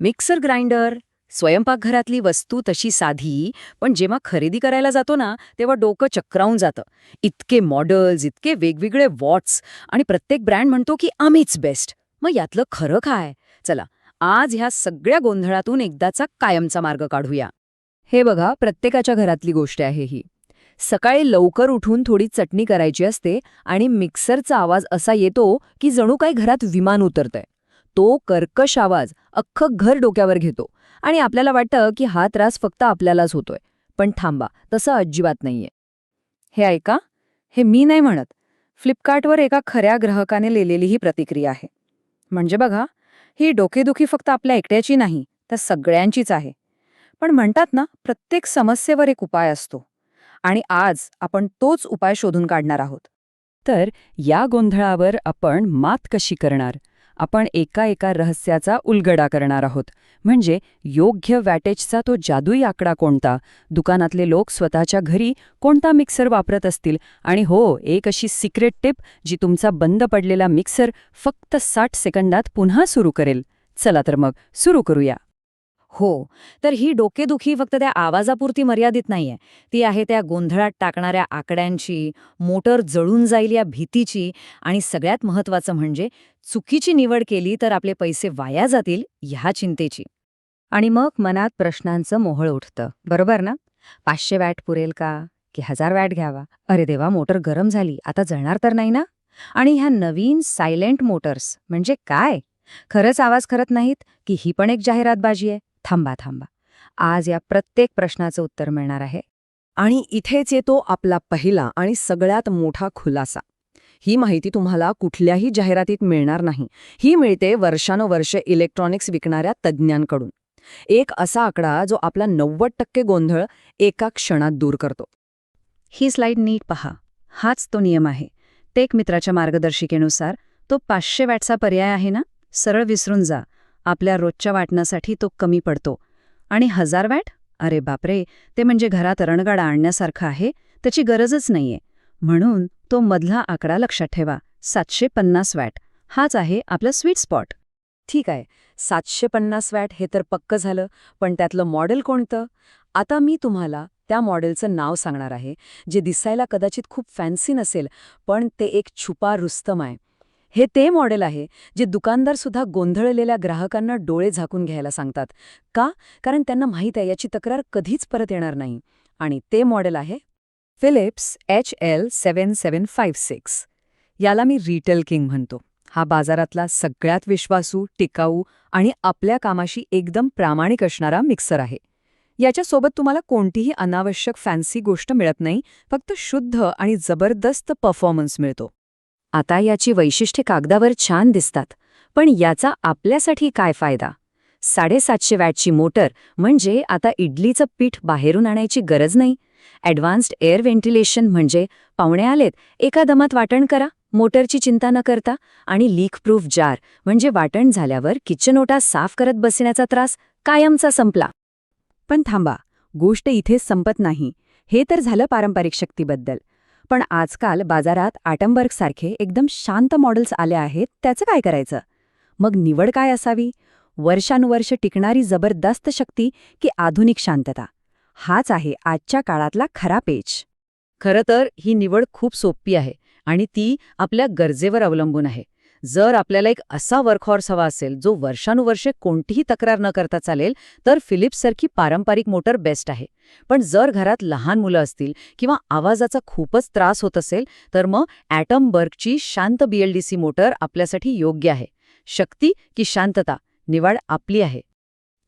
Mixer grinder स्वयंपाकघरातली वस्तू तशी साधी पण जेव्हा खरेदी करायला जातो ना तेव्हा डोकं चक्रावून जातं. इतके मॉडेल्स इतके वेगवेगळे वॉट्स आणि प्रत्येक ब्रँड म्हणतो की आम्हीच बेस्ट मग यातलं खरं काय? चला आज ह्या सगळ्या गोंधळातून एकदाचा कायमचा मार्ग काढूया. हे बघा प्रत्येकाच्या घरातली गोष्ट आहे ही. सकाळी लवकर उठून थोडी चटणी करायची असते आणि मिक्सरचा आवाज असा येतो की जणू काही घरात विमान उतरतंय. तो कर्कश आवाज अख्खं घर डोक्यावर घेतो आणि आपल्याला वाटतं की हा त्रास फक्त आपल्यालाच होतोय. पण थांबा तसं अजिबात नाहीये. हे ऐका हे मी नाही म्हणत. फ्लिपकार्टवर एका खऱ्या ग्राहकाने लिहिलेली ही प्रतिक्रिया आहे. म्हणजे बघा ही डोकेदुखी फक्त आपल्या एकट्याची नाही तर सगळ्यांचीच आहे. पण म्हणतात ना प्रत्येक समस्येवर एक उपाय असतो. आणि आज आपण तोच उपाय शोधून काढणार आहोत. तर या गोंधळावर आपण मात कशी करणार? आपण एका एका रहस्याचा उलगडा करणार आहोत. म्हणजे योग्य वॅटेजचा तो जादुई आकडा कोणता? दुकानातले लोक स्वतःच्या घरी कोणता मिक्सर वापरत असतील? आणि हो एक अशी सिक्रेट टिप जी तुमचा बंद पडलेला मिक्सर फक्त साठ सेकंदात पुन्हा सुरू करेल. चला तर मग सुरू करूया. हो. तर ही डोकेदुखी फक्त त्या आवाजापुरती मर्यादित नाहीये. ती आहे त्या गोंधळात टाकणाऱ्या आकड्यांची मोटर जळून जाईल या भीतीची आणि सगळ्यात महत्वाचं म्हणजे चुकीची निवड केली तर आपले पैसे वाया जातील ह्या चिंतेची. आणि मग मनात प्रश्नांचं मोहळ उठतं. बरोबर ना? पाचशे वॅट पुरेल का? की हजार वॅट घ्यावा? अरे देवा मोटर गरम झाली. आता जळणार तर नाही ना? आणि ह्या नवीन सायलेंट मोटर्स म्हणजे काय? खरंच आवाज करत नाहीत की ही पण एक जाहिरातबाजी आहे? थांबा थांबा. आज या प्रत्येक प्रश्नाचं उत्तर मिळणार आहे. आणि इथेच येतो आपला पहिला आणि सगळ्यात मोठा खुलासा. ही माहिती तुम्हाला कुठल्याही जाहिरातीत मिळणार नाही. ही मिळते वर्षानुवर्षे इलेक्ट्रॉनिक्स विकणाऱ्या तज्ज्ञांकडून. एक असा आकडा जो आपला नव्वद टक्के गोंधळ एका क्षणात दूर करतो. ही स्लाइड नीट पहा. हाच तो नियम आहे. टेक मित्राच्या मार्गदर्शिकेनुसार तो पाचशे वॅटचा पर्याय आहे ना? सरळ विसरून जा. आपल्या रोजच्या वाटण्यासाठी तो कमी पडतो. आणि हजार वॅट? अरे बापरे ते म्हणजे घरात रणगाडा आणण्यासारखं आहे त्याची गरजच नाहीये. म्हणून तो मधला आकडा लक्षात ठेवा सातशे पन्नास वॅट. हाच आहे आपला स्वीट स्पॉट ठीक आहे सातशे पन्नास वॅट हे तर पक्क झालं पण त्यातलं मॉडेल कोणतं? आता मी तुम्हाला त्या मॉडेलचं नाव सांगणार आहे जे दिसायला कदाचित खूप फॅन्सी नसेल पण ते एक छुपा रुस्तम आहे. हे ते मॉडेल आहे जे दुकानदार सुद्धा गोंधळलेल्या ग्राहकांना डोळे झाकून घ्यायला सांगतात. का? कारण त्यांना माहीत आहे याची तक्रार कधीच परत येणार नाही. आणि ते मॉडेल आहे Philips H L seven seven five six. याला मी रिटेल किंग म्हणतो. हा बाजारातला सगळ्यात विश्वासू टिकाऊ आणि आपल्या कामाशी एकदम प्रामाणिक असणारा मिक्सर आहे. याच्यासोबत तुम्हाला कोणतीही अनावश्यक फॅन्सी गोष्ट मिळत नाही फक्त शुद्ध आणि जबरदस्त परफॉर्मन्स मिळतो. आता याची वैशिष्ट्ये कागदावर छान दिसतात. पण याचा आपल्यासाठी काय फायदा? साडेसातशे वॅटची मोटर म्हणजे आता इडलीचं पीठ बाहेरून आणायची गरज नाही. ॲडव्हान्स्ड एअर व्हेंटिलेशन म्हणजे पाहुणे आलेत एका दमात वाटण करा मोटरची चिंता न करता आणि लीक प्रूफ जार म्हणजे वाटण झाल्यावर किचन ओटा साफ करत बसण्याचा त्रास कायमचा संपला. पण थांबा गोष्ट इथे संपत नाही. हे तर झालं पारंपरिक शक्तीबद्दल. पण आजकाल बाजारात आटमबर्गसारखे एकदम शांत मॉडेल्स आले आहेत त्याचं काय करायचं? मग निवड काय असावी? वर्षानुवर्ष टिकणारी जबरदस्त शक्ती की आधुनिक शांतता? हाच आहे आजच्या काळातला खरा पेच. खरं तर ही निवड खूप सोपी आहे आणि ती आपल्या गरजेवर अवलंबून आहे. जर आपल्याला एक असा वर्कहॉर्स हवा असेल जो वर्षानुवर्षे कोणतीही तक्रार न करता चालेल तर फिलिप्ससारखी पारंपरिक मोटर बेस्ट आहे. पण जर घरात लहान मुलं असतील किंवा आवाजाचा खूपच त्रास होत असेल तर मग ॲटमबर्गची शांत बीएलडीसी मोटर आपल्यासाठी योग्य आहे. शक्ती की शांतता निवड आपली आहे.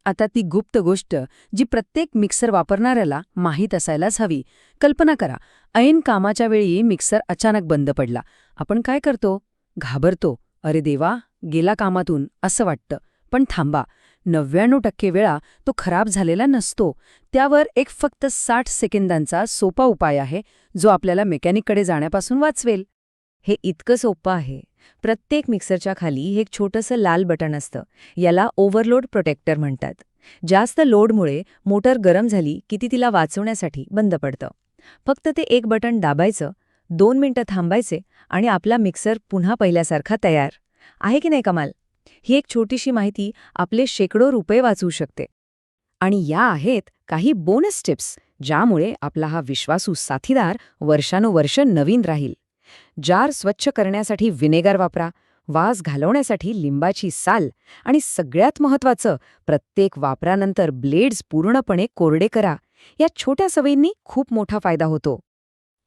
आता ती गुप्त गोष्ट जी प्रत्येक मिक्सर वापरणाऱ्याला माहीत असायलाच हवी. कल्पना करा ऐन कामाच्या वेळी मिक्सर अचानक बंद पडला. आपण काय करतो? घाबरतो. अरे देवा गेला कामातून असं वाटतं. पण थांबा नव्याण्णव टक्के वेळा तो खराब झालेला नसतो. त्यावर एक फक्त साठ सेकंदांचा सोपा उपाय आहे जो आपल्याला मेकॅनिककडे जाण्यापासून वाचवेल. हे इतकं सोपं आहे. प्रत्येक मिक्सरच्या खाली एक छोटंसं लाल बटन असतं. याला ओव्हरलोड प्रोटेक्टर म्हणतात. जास्त लोडमुळे मोटर गरम झाली की ती तिला वाचवण्यासाठी बंद पडतं. फक्त ते एक बटन दाबायचं दोन मिनिटं थांबायचे आणि आपला मिक्सर पुन्हा पहिल्यासारखा तयार. आहे की नाही कमाल? ही एक छोटीशी माहिती आपले शेकडो रुपये वाचवू शकते. आणि या आहेत काही बोनस टिप्स ज्यामुळे आपला हा विश्वासू साथीदार वर्षानुवर्ष नवीन राहील. जार स्वच्छ करण्यासाठी विनेगर वापरा वास घालवण्यासाठी लिंबाची साल आणि सगळ्यात महत्वाचं प्रत्येक वापरानंतर ब्लेड्स पूर्णपणे कोरडे करा. या छोट्या सवयींनी खूप मोठा फायदा होतो.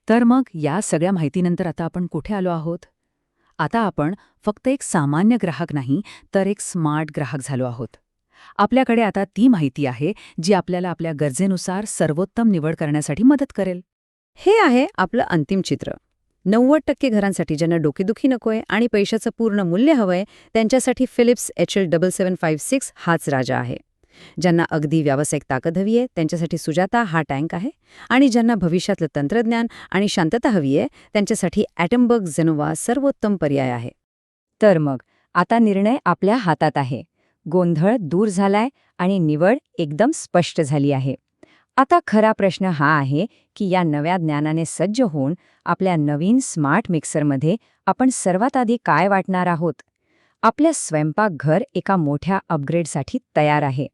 तर मग या सगळ्या माहितीनंतर आता आपण कुठे आलो आहोत? आता आपण फक्त एक सामान्य ग्राहक नाही तर एक स्मार्ट ग्राहक झालो आहोत. आपल्याकडे आता ती माहिती आहे जी आपल्याला आपल्या गरजेनुसार सर्वोत्तम निवड करण्यासाठी मदत करेल. हे आहे आपलं अंतिम चित्र. नव्वद टक्के घरांसाठी ज्यांना डोकेदुखी नकोय आणि पैशाचं पूर्ण मूल्य हवंय त्यांच्यासाठी Philips H L double seven five six हाच राजा आहे. ज्यांना अगदी व्यावसायिक ताकद हवी आहे त्यांच्यासाठी सुजाता हा टँक आहे. आणि ज्यांना भविष्यातलं तंत्रज्ञान आणि शांतता हवी आहे त्यांच्यासाठी ॲटमबर्ग झेनोवा सर्वोत्तम पर्याय आहे. तर मग आता निर्णय आपल्या हातात आहे. गोंधळ दूर झालाय आणि निवड एकदम स्पष्ट झाली आहे. आता खरा प्रश्न हा आहे की या नव्या ज्ञानाने सज्ज होऊन आपल्या नवीन स्मार्ट मिक्सरमध्ये आपण सर्वात आधी काय वाटणार आहोत? आपल्या स्वयंपाकघर एका मोठ्या अपग्रेडसाठी तयार आहे.